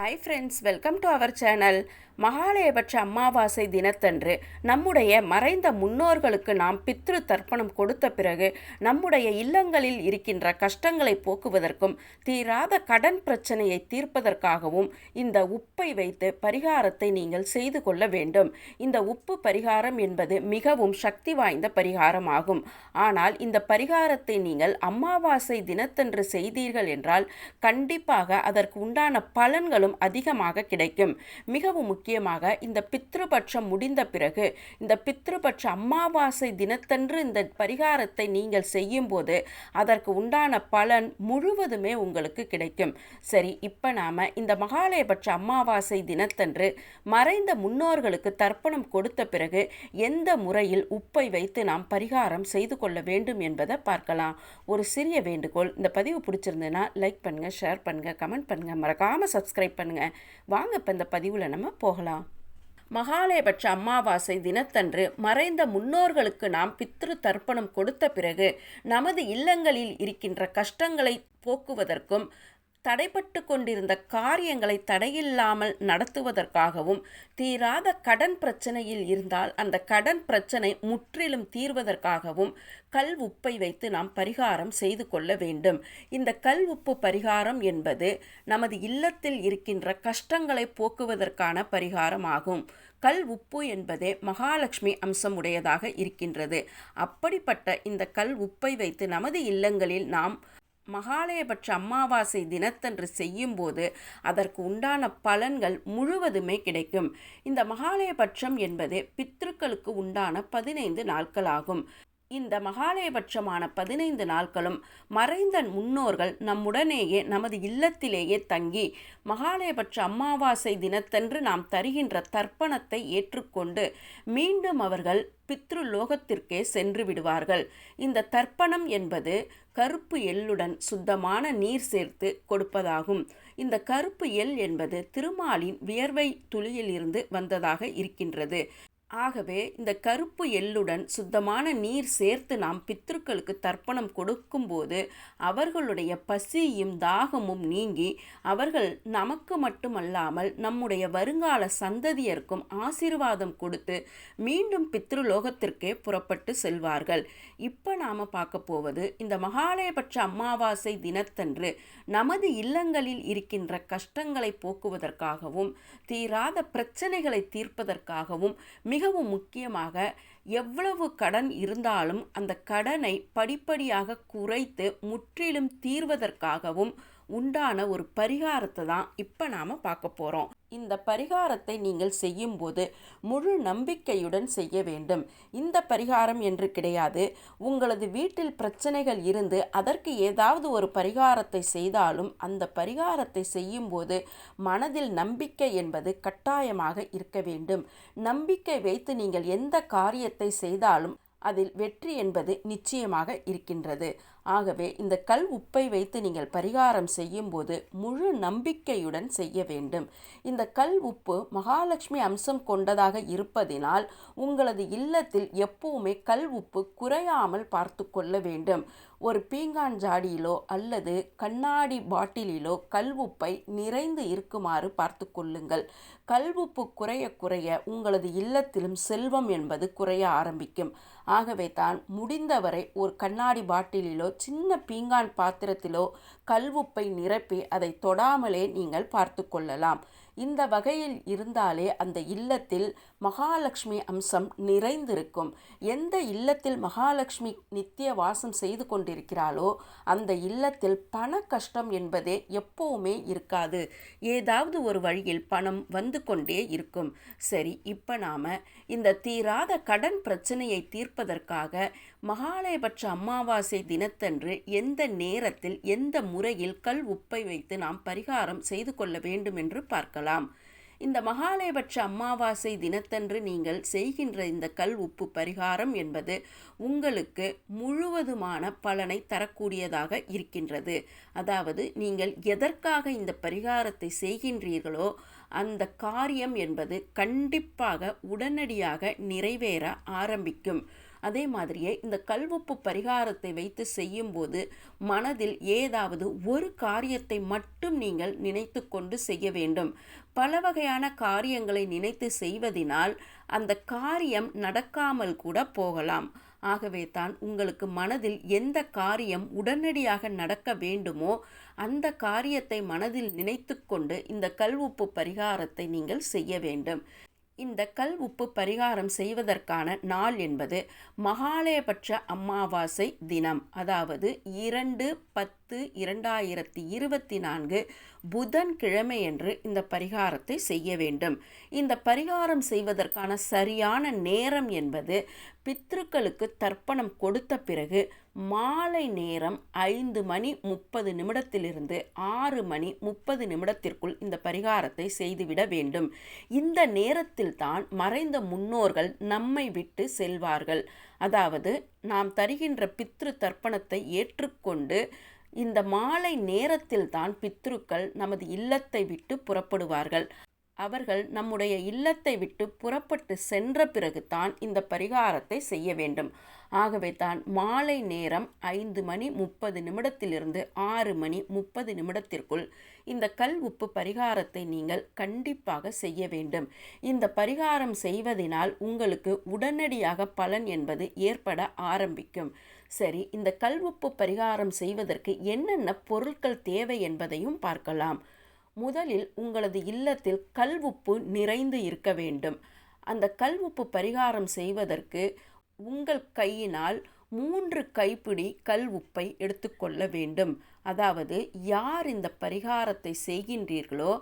Hi friends welcome to our channel Mahalaya Paksha Amavasya தினத்தன்று நம்முடைய மறைந்த முன்னோர்களுக்கு நாம் பித்ரு தர்ப்பணம் கொடுத்த பிறகு நம்முடைய இல்லங்களில் இருக்கின்ற கஷ்டங்களை போக்குவதற்கும் தீராத கடன் பிரச்சனையை தீர்ப்பதற்காகவும் இந்த உப்பை வைத்து பரிகாரத்தை நீங்கள் செய்து கொள்ள வேண்டும். இந்த உப்பு பரிகாரம் என்பது மிகவும் சக்தி வாய்ந்த பரிகாரம் ஆகும் ஆனால் இந்த பரிகாரத்தை நீங்கள் அமாவாசை தினத்தன்று செய்தீர்கள் என்றால் கண்டிப்பாக அதற்கு உண்டான பலன்களும் அதிகமாக கிடைக்கும். மிகவும் முக்கியமாக இந்த பித்ருபட்சம் முடிந்த பிறகு இந்த பித்ருபட்ச அமாவாசை தினத்தன்று இந்த பரிகாரத்தை நீங்கள் செய்யும்போது அதற்கு உண்டான பலன் முழுவதுமே உங்களுக்கு கிடைக்கும். சரி இப்போ நாம் இந்த மகாலயபட்ச அமாவாசை தினத்தன்று மறைந்த முன்னோர்களுக்கு தர்ப்பணம் கொடுத்த பிறகு எந்த முறையில் உப்பை வைத்து நாம் பரிகாரம் செய்து கொள்ள வேண்டும் என்பதை பார்க்கலாம். ஒரு சிறிய வேண்டுகோள். இந்த பதிவு பிடிச்சிருந்ததுன்னா லைக் பண்ணுங்கள் ஷேர் பண்ணுங்கள் கமெண்ட் பண்ணுங்கள் மறக்காமல் சப்ஸ்கிரைப் பண்ணுங்கள் வாங்க இப்போ இந்த பதிவில் நம்ம போகலாம். மகாலயபட்ச அமாவாசை தினத்தன்று மறைந்த முன்னோர்களுக்கு நாம் பித்ரு தர்ப்பணம் கொடுத்த பிறகு நமது இல்லங்களில் இருக்கின்ற கஷ்டங்களை போக்குவதற்கும் தடைப்பட்டு கொண்டிருந்த காரியங்களை தடையில்லாமல் நடத்துவதற்காகவும் தீராத கடன் பிரச்சனையில் இருந்தால் அந்த கடன் பிரச்சனை முற்றிலும் தீர்வதற்காகவும் கல் உப்பை வைத்து நாம் பரிகாரம் செய்து கொள்ள வேண்டும். இந்த கல் உப்பு பரிகாரம் என்பது நமது இல்லத்தில் இருக்கின்ற கஷ்டங்களை போக்குவதற்கான பரிகாரம் ஆகும் கல் உப்பு என்பதே மகாலட்சுமி அம்சம் உடையதாக இருக்கின்றது. அப்படிப்பட்ட இந்த கல் உப்பை வைத்து நமது இல்லங்களில் நாம் மகாலயபட்ச அமாவாசை தினத்தன்று செய்யும்போது அதற்கு உண்டான பலன்கள் முழுவதுமே கிடைக்கும். இந்த மகாலயபட்சம் என்பது பித்ருக்களுக்கு உண்டான பதினைந்து நாட்கள் ஆகும் இந்த மகாலயபட்சமான பதினைந்து நாட்களும் மறைந்த முன்னோர்கள் நம்முடனேயே நமது இல்லத்திலேயே தங்கி மகாலயபட்ச அமாவாசை தினத்தன்று நாம் தருகின்ற தர்ப்பணத்தை ஏற்றுக்கொண்டு மீண்டும் அவர்கள் பித்ரு லோகத்திற்கே சென்று விடுவார்கள். இந்த தர்ப்பணம் என்பது கருப்பு எள்ளுடன் சுத்தமான நீர் சேர்த்து கொடுப்பதாகும். இந்த கருப்பு எள் என்பது திருமாலின் வியர்வை துளியிலிருந்து வந்ததாக இருக்கின்றது. ஆகவே இந்த கருப்பு எள்ளுடன் சுத்தமான நீர் சேர்த்து நாம் பித்ருக்களுக்கு தர்ப்பணம் கொடுக்கும்போது அவர்களுடைய பசியும் தாகமும் நீங்கி அவர்கள் நமக்கு மட்டுமல்லாமல் நம்முடைய வருங்கால சந்ததியருக்கும் ஆசீர்வாதம் கொடுத்து மீண்டும் பித்ருலோகத்திற்கே புறப்பட்டு செல்வார்கள். இப்போ நாம் பார்க்க போவது இந்த மகாலயபட்ச அமாவாசை தினத்தன்று நமது இல்லங்களில் இருக்கின்ற கஷ்டங்களை போக்குவதற்காகவும் தீராத பிரச்சனைகளை தீர்ப்பதற்காகவும் மிகவும் முக்கியமாக எவ்வளவு கடன் இருந்தாலும் அந்த கடனை படிப்படியாக குறைத்து முற்றிலும் தீர்வதற்காகவும் உண்டான ஒரு பரிகாரத்தை தான் இப்போ நாம் பார்க்க போகிறோம் இந்த பரிகாரத்தை நீங்கள் செய்யும்போது முழு நம்பிக்கையுடன் செய்ய வேண்டும். இந்த பரிகாரம் என்று கிடையாது. உங்களது வீட்டில் பிரச்சனைகள் இருந்து அதற்கு ஏதாவது ஒரு பரிகாரத்தை செய்தாலும் அந்த பரிகாரத்தை செய்யும்போது மனதில் நம்பிக்கை என்பது கட்டாயமாக இருக்க வேண்டும். நம்பிக்கை வைத்து நீங்கள் எந்த காரியத்தை செய்தாலும் அதில் வெற்றி என்பது நிச்சயமாக இருக்கின்றது. ஆகவே இந்த கல் உப்பை வைத்து நீங்கள் பரிகாரம் செய்யும்போது முழு நம்பிக்கையுடன் செய்ய வேண்டும். இந்த கல் உப்பு மகாலட்சுமி அம்சம் கொண்டதாக இருப்பதினால் உங்களது இல்லத்தில் எப்பவுமே கல் உப்பு குறையாமல் பார்த்து கொள்ள வேண்டும். ஒரு பீங்கான் ஜாடியிலோ அல்லது கண்ணாடி பாட்டிலிலோ கல்வுப்பை நிறைந்து இருக்குமாறு பார்த்து கொள்ளுங்கள். கல்வுப்பு குறைய குறைய உங்களது இல்லத்திலும் செல்வம் என்பது குறைய ஆரம்பிக்கும். ஆகவே தான் முடிந்தவரை ஒரு கண்ணாடி பாட்டிலிலோ சின்ன பீங்கான் பாத்திரத்திலோ கல்வுப்பை நிரப்பி அதை தொடாமலே நீங்கள் பார்த்து கொள்ளலாம். இந்த வகையில் இருந்தாலே அந்த இல்லத்தில் மகாலட்சுமி அம்சம் நிறைந்திருக்கும். எந்த இல்லத்தில் மகாலட்சுமி நித்திய வாசம் செய்து கொண்டிருக்கிறாளோ அந்த இல்லத்தில் பண கஷ்டம் என்பதே எப்பவுமே இருக்காது. ஏதாவது ஒரு வழியில் பணம் வந்து கொண்டே இருக்கும். சரி இப்போ நாம் இந்த தீராத கடன் பிரச்சனையை தீர்ப்பதற்காக மகாலயபட்ச அமாவாசை தினத்தன்று எந்த நேரத்தில் எந்த முறையில் கல் உப்பை வைத்து நாம் பரிகாரம் செய்து கொள்ள வேண்டும் என்று பார்க்கலாம். இந்த மகாலயபட்ச அமாவாசை தினத்தன்று நீங்கள் செய்கின்ற இந்த கல் உப்பு பரிகாரம் என்பது உங்களுக்கு முழுவதுமான பலனை தரக்கூடியதாக இருக்கின்றது. அதாவது நீங்கள் எதற்காக இந்த பரிகாரத்தை செய்கின்றீர்களோ அந்த காரியம் என்பது கண்டிப்பாக உடனடியாக நிறைவேற ஆரம்பிக்கும். அதே மாதிரியே இந்த கல்வொப்பு பரிகாரத்தை வைத்து செய்யும்போது மனதில் ஏதாவது ஒரு காரியத்தை மட்டும் நீங்கள் நினைத்து கொண்டு செய்ய வேண்டும். பல வகையான காரியங்களை நினைத்து செய்வதினால் அந்த காரியம் நடக்காமல் கூட போகலாம். ஆகவே தான் உங்களுக்கு மனதில் எந்த காரியம் உடனடியாக நடக்க வேண்டுமோ அந்த காரியத்தை மனதில் நினைத்து கொண்டு இந்த கல்வுப்பு பரிகாரத்தை நீங்கள் செய்ய வேண்டும். இந்த கல் உப்பு பரிகாரம் செய்வதற்கான நாள் என்பது மகாலயபட்ச அமாவாசை தினம் அதாவது இரண்டு பத்து பத்து இரண்டாயிரத்தி இருபத்தி நான்கு புதன்கிழமையன்று இந்த பரிகாரத்தை செய்ய வேண்டும். இந்த பரிகாரம் செய்வதற்கான சரியான நேரம் என்பது பித்ருக்களுக்கு தர்ப்பணம் கொடுத்த பிறகு மாலை நேரம் ஐந்து மணி முப்பது நிமிடத்திலிருந்து ஆறு மணி முப்பது நிமிடத்திற்குள் இந்த பரிகாரத்தை செய்துவிட வேண்டும். இந்த நேரத்தில் தான் மறைந்த முன்னோர்கள் நம்மை விட்டு செல்வார்கள். அதாவது நாம் தருகின்ற பித்ரு தர்ப்பணத்தை ஏற்றுக்கொண்டு இந்த மாலை நேரத்தில் தான் பித்ருக்கள் நமது இல்லத்தை விட்டு புறப்படுவார்கள். அவர்கள் நம்முடைய இல்லத்தை விட்டு புறப்பட்டு சென்ற பிறகுதான் இந்த பரிகாரத்தை செய்ய வேண்டும். ஆகவே தான் மாலை நேரம் ஐந்து மணி முப்பது நிமிடத்திலிருந்து ஆறு மணி முப்பது நிமிடத்திற்குள் இந்த கல் உப்பு பரிகாரத்தை நீங்கள் கண்டிப்பாக செய்ய வேண்டும். இந்த பரிகாரம் செய்வதனால் உங்களுக்கு உடனடியாக பலன் என்பது ஏற்பட ஆரம்பிக்கும். சரி இந்த கல் உப்பு பரிகாரம் செய்வதற்கு என்னென்ன பொருட்கள் தேவை என்பதையும் பார்க்கலாம். முதலில் உங்களது இல்லத்தில் கல்வுப்பு நிறைந்து இருக்க வேண்டும். அந்த கல்வுப்பு பரிகாரம் செய்வதற்கு உங்கள் கையினால் மூன்று கைப்பிடி கல் உப்பை எடுத்துக்கொள்ள வேண்டும். அதாவது யார் இந்த பரிகாரத்தை செய்கின்றீர்களோ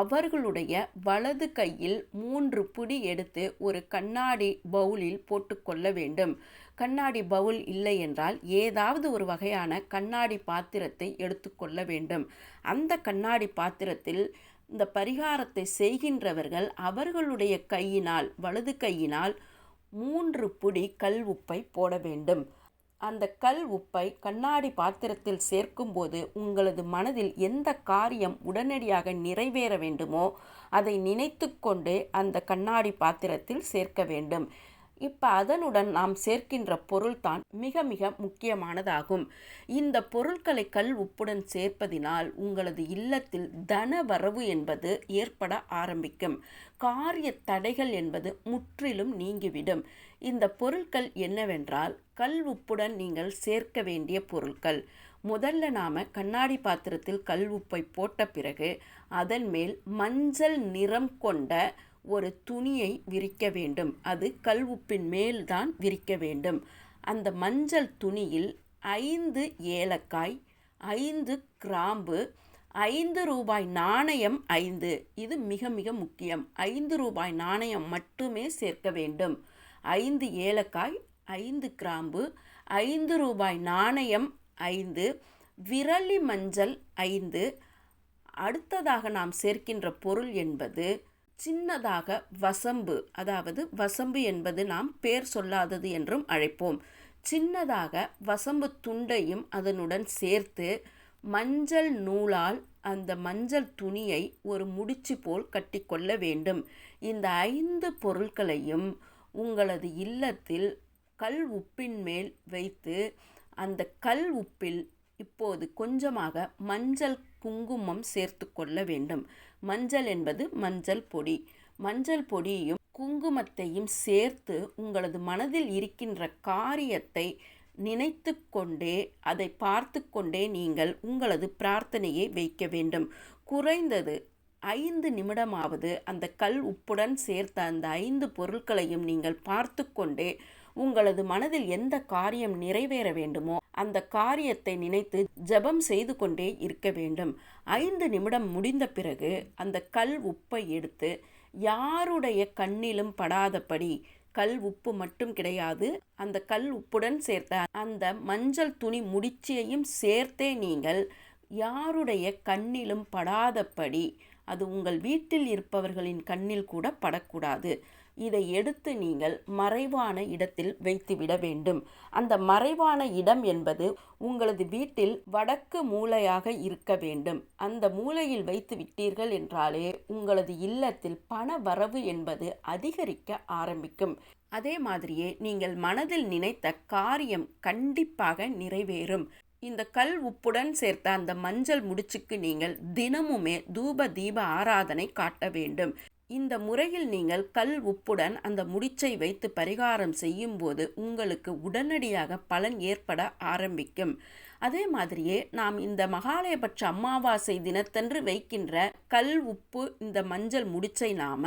அவர்களுடைய வலது கையில் மூன்று பிடி எடுத்து ஒரு கண்ணாடி பவுலில் போட்டுக்கொள்ள வேண்டும். கண்ணாடி பவுல் இல்லை என்றால் ஏதாவது ஒரு வகையான கண்ணாடி பாத்திரத்தை எடுத்துக்கொள்ள வேண்டும். அந்த கண்ணாடி பாத்திரத்தில் இந்த பரிகாரத்தை செய்கின்றவர்கள் அவர்களுடைய கையினால் வலது கையினால் மூன்று புடி கல் உப்பை போட வேண்டும். அந்த கல் உப்பை கண்ணாடி பாத்திரத்தில் சேர்க்கும்போது உங்களது மனதில் எந்த காரியம் உடனடியாக நிறைவேற வேண்டுமோ அதை நினைத்து கொண்டு அந்த கண்ணாடி பாத்திரத்தில் சேர்க்க வேண்டும். இப்போ அதனுடன் நாம் சேர்க்கின்ற பொருள்தான் மிக மிக முக்கியமானதாகும். இந்த பொருட்களை கல் உப்புடன் சேர்ப்பதினால் உங்களது இல்லத்தில் தன வரவு என்பது ஏற்பட ஆரம்பிக்கும். காரிய தடைகள் என்பது முற்றிலும் நீங்கிவிடும். இந்த பொருட்கள் என்னவென்றால் கல் உப்புடன் நீங்கள் சேர்க்க வேண்டிய பொருட்கள் முதல்ல நாம் கண்ணாடி பாத்திரத்தில் கல் உப்பை போட்ட பிறகு அதன் மேல் மஞ்சள் நிறம் கொண்ட ஒரு துணியை விரிக்க வேண்டும். அது கல் உப்பின் மேல்தான் விரிக்க வேண்டும். அந்த மஞ்சள் துணியில் ஐந்து ஏலக்காய் ஐந்து கிராம்பு ஐந்து ரூபாய் நாணயம் ஐந்து. இது மிக மிக முக்கியம். ஐந்து ரூபாய் நாணயம் மட்டுமே சேர்க்க வேண்டும். ஐந்து ஏலக்காய் ஐந்து கிராம்பு ஐந்து ரூபாய் நாணயம் ஐந்து. விரலி மஞ்சள் ஐந்து. அடுத்ததாக நாம் சேர்க்கின்ற பொருள் என்பது சின்னதாக வசம்பு அதாவது வசம்பு என்பது நாம் பேர் சொல்லாதது என்றும் அழைப்போம். சின்னதாக வசம்பு துண்டையும் அதனுடன் சேர்த்து மஞ்சள் நூலால் அந்த மஞ்சள் துணியை ஒரு முடிச்சு போல் கட்டிக்கொள்ள வேண்டும். இந்த ஐந்து பொருட்களையும் உங்களது இல்லத்தில் கல் உப்பின் மேல் வைத்து அந்த கல் உப்பில் இப்போது கொஞ்சமாக மஞ்சள் குங்குமம் சேர்த்து கொள்ள வேண்டும். மஞ்சள் என்பது மஞ்சள் பொடி. மஞ்சள் பொடியையும் குங்குமத்தையும் சேர்த்து உங்களது மனதில் இருக்கின்ற காரியத்தை நினைத்து கொண்டே அதை பார்த்து கொண்டே நீங்கள் உங்களது பிரார்த்தனையை வைக்க வேண்டும். குறைந்தது ஐந்து நிமிடமாவது அந்த கல் உப்புடன் சேர்த்த அந்த ஐந்து பொருட்களையும் நீங்கள் பார்த்து கொண்டே உங்களது மனதில் எந்த காரியம் நிறைவேற வேண்டுமோ அந்த காரியத்தை நினைத்து ஜபம் செய்து கொண்டே இருக்க வேண்டும். ஐந்து நிமிடம் முடிந்த பிறகு அந்த கல் உப்பை எடுத்து யாருடைய கண்ணிலும் படாதபடி கல் உப்பு மட்டும் கிடையாது அந்த கல் உப்புடன் சேர்த்த அந்த மஞ்சள் துணி முடிச்சியையும் சேர்த்தே நீங்கள் யாருடைய கண்ணிலும் படாதபடி அது உங்கள் வீட்டில் இருப்பவர்களின் கண்ணில் கூட படக்கூடாது. இதை எடுத்து நீங்கள் மறைவான இடத்தில் வைத்துவிட வேண்டும். அந்த மறைவான இடம் என்பது உங்களது வீட்டில் வடக்கு மூலையாக இருக்க வேண்டும். அந்த மூலையில் வைத்து விட்டீர்கள் என்றாலே உங்களது இல்லத்தில் பண வரவு என்பது அதிகரிக்க ஆரம்பிக்கும். அதே மாதிரியே நீங்கள் மனதில் நினைத்த காரியம் கண்டிப்பாக நிறைவேறும். இந்த கல் உப்புடன் சேர்த்த அந்த மஞ்சள் முடிச்சுக்கு நீங்கள் தினமுமே தூப தீப ஆராதனை காட்ட வேண்டும். இந்த முறையில் நீங்கள் கல் உப்புடன் அந்த முடிச்சை வைத்து பரிகாரம் செய்யும்போது உங்களுக்கு உடனடியாக பலன் ஏற்பட ஆரம்பிக்கும். அதே மாதிரியே நாம் இந்த மகாலயபட்ச அமாவாசை தினத்தன்று வைக்கின்ற கல் உப்பு இந்த மஞ்சள் முடிச்சை நாம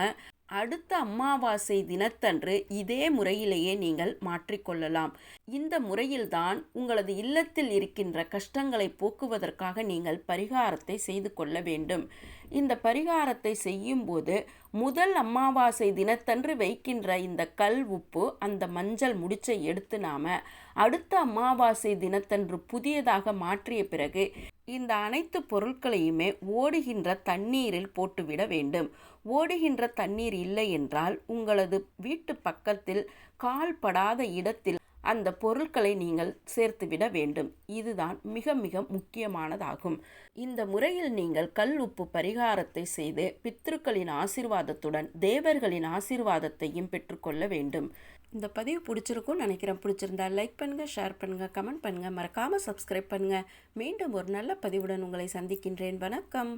அடுத்த அமாவாசை தினத்தன்று இதே முறையிலேயே நீங்கள் மாற்றிக்கொள்ளலாம். இந்த முறையில்தான் உங்களது இல்லத்தில் இருக்கின்ற கஷ்டங்களை போக்குவதற்காக நீங்கள் பரிகாரத்தை செய்து கொள்ள வேண்டும். இந்த பரிகாரத்தை செய்யும்போது முதல் அமாவாசை தினத்தன்று வைக்கின்ற இந்த கல் உப்பு அந்த மஞ்சள் முடிச்சை எடுத்து நாம அடுத்த அமாவாசை தினத்தன்று புதியதாக மாற்றிய பிறகு இந்த அனைத்து பொருட்களையுமே ஓடுகின்ற தண்ணீரில் போட்டுவிட வேண்டும். ஓடுகின்ற தண்ணீர் இல்லை என்றால் உங்களது வீட்டு பக்கத்தில் கால்படாத இடத்தில் அந்த பொருட்களை நீங்கள் சேர்த்துவிட வேண்டும். இதுதான் மிக மிக முக்கியமானதாகும். இந்த முறையில் நீங்கள் கல் உப்பு பரிகாரத்தை செய்து பித்ருக்களின் ஆசிர்வாதத்துடன் தேவர்களின் ஆசிர்வாதத்தையும் பெற்றுக்கொள்ள வேண்டும். இந்த பதிவு பிடிச்சிருக்கும்னு நினைக்கிறேன். பிடிச்சிருந்தா லைக் பண்ணுங்கள் ஷேர் பண்ணுங்கள் கமெண்ட் பண்ணுங்கள் மறக்காமல் சப்ஸ்கிரைப் பண்ணுங்கள் மீண்டும் ஒரு நல்ல பதிவுடன் உங்களை சந்திக்கின்றேன். வணக்கம்.